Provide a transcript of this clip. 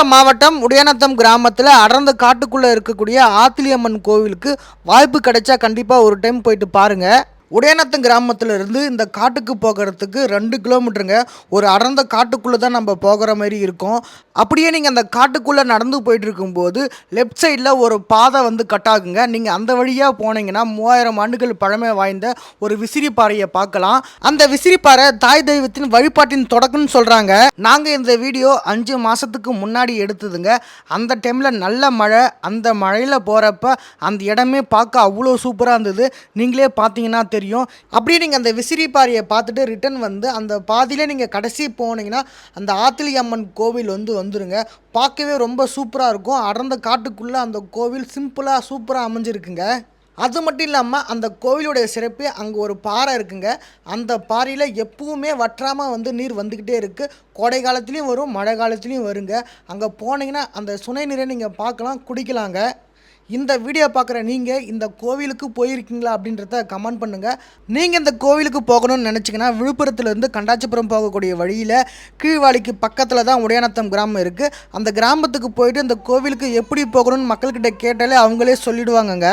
விழுப்புரம் மாவட்டம் உடையநத்தம் கிராமத்தில் அடர்ந்த காட்டுக்குள்ளே இருக்கக்கூடிய ஆத்திலியம்மன் கோவிலுக்கு வாய்ப்பு கிடைச்சா கண்டிப்பாக ஒரு டைம் போயிட்டு பாருங்கள் உடையநத்தம் கிராமத்துல இருந்து இந்த காட்டுக்கு போகிறதுக்கு ரெண்டு கிலோமீட்டருங்க. ஒரு அடர்ந்த காட்டுக்குள்ளே தான் நம்ம போகிற மாதிரி இருக்கும். அப்படியே நீங்கள் அந்த காட்டுக்குள்ளே நடந்து போயிட்டு இருக்கும்போது லெஃப்ட் சைடில் ஒரு பாதை வந்து கட் ஆகுங்க. நீங்கள் அந்த வழியாக போனீங்கன்னா மூவாயிரம் ஆண்டுகள் பழமை வாய்ந்த ஒரு விசிறி பாறையை பார்க்கலாம். அந்த விசிறி பாறை தாய் தெய்வத்தின் வழிபாட்டின் தொடக்கம்னு சொல்கிறாங்க நாங்கள் இந்த வீடியோ அஞ்சு மாதத்துக்கு முன்னாடி எடுத்ததுங்க. அந்த டைமில் நல்ல மழை அந்த மழையில் போகிறப்ப அந்த இடமே பார்க்க அவ்வளோ சூப்பராக இருந்தது. நீங்களே பார்த்தீங்கன்னா தெரியும். அப்படியே நீங்கள் அந்த விசிறி பாறையை பார்த்துட்டு ரிட்டர்ன் வந்து அந்த பாதியிலே நீங்கள் கடைசி போனீங்கன்னா அந்த ஆத்திலி அம்மன் கோவில் வந்து வந்துருங்க. பார்க்கவே ரொம்ப சூப்பராக இருக்கும். அடர்ந்த காட்டுக்குள்ளே அந்த கோவில் சிம்பிளாக சூப்பராக அமைஞ்சிருக்குங்க. அது மட்டும் இல்லாமல் அந்த கோவிலுடைய சிறப்பு அங்கே ஒரு பாறை இருக்குங்க. அந்த பாறையில் எப்பவுமே வற்றாமல் வந்து நீர் வந்துக்கிட்டே இருக்குது கோடை காலத்துலேயும் வரும் மழை காலத்துலேயும் வருங்க. அங்கே போனீங்கன்னா அந்த சுனை நீரை நீங்கள் பார்க்கலாம் குடிக்கலாங்க. இந்த வீடியோ பார்க்குற நீங்கள் இந்த கோவிலுக்கு போயிருக்கீங்களா அப்படின்றத கமெண்ட் பண்ணுங்கள் நீங்கள் இந்த கோவிலுக்கு போகணும்னு நினச்சிங்கன்னா விழுப்புரத்துலேருந்து கண்டாச்சிபுரம் போகக்கூடிய வழியில் கீழ்வாளிக்கு பக்கத்தில் தான் உடையானத்தம் கிராமம் இருக்குது அந்த கிராமத்துக்கு போயிட்டு இந்த கோவிலுக்கு எப்படி போகணும்னு மக்கள்கிட்ட கேட்டாலே அவங்களே சொல்லிடுவாங்கங்க.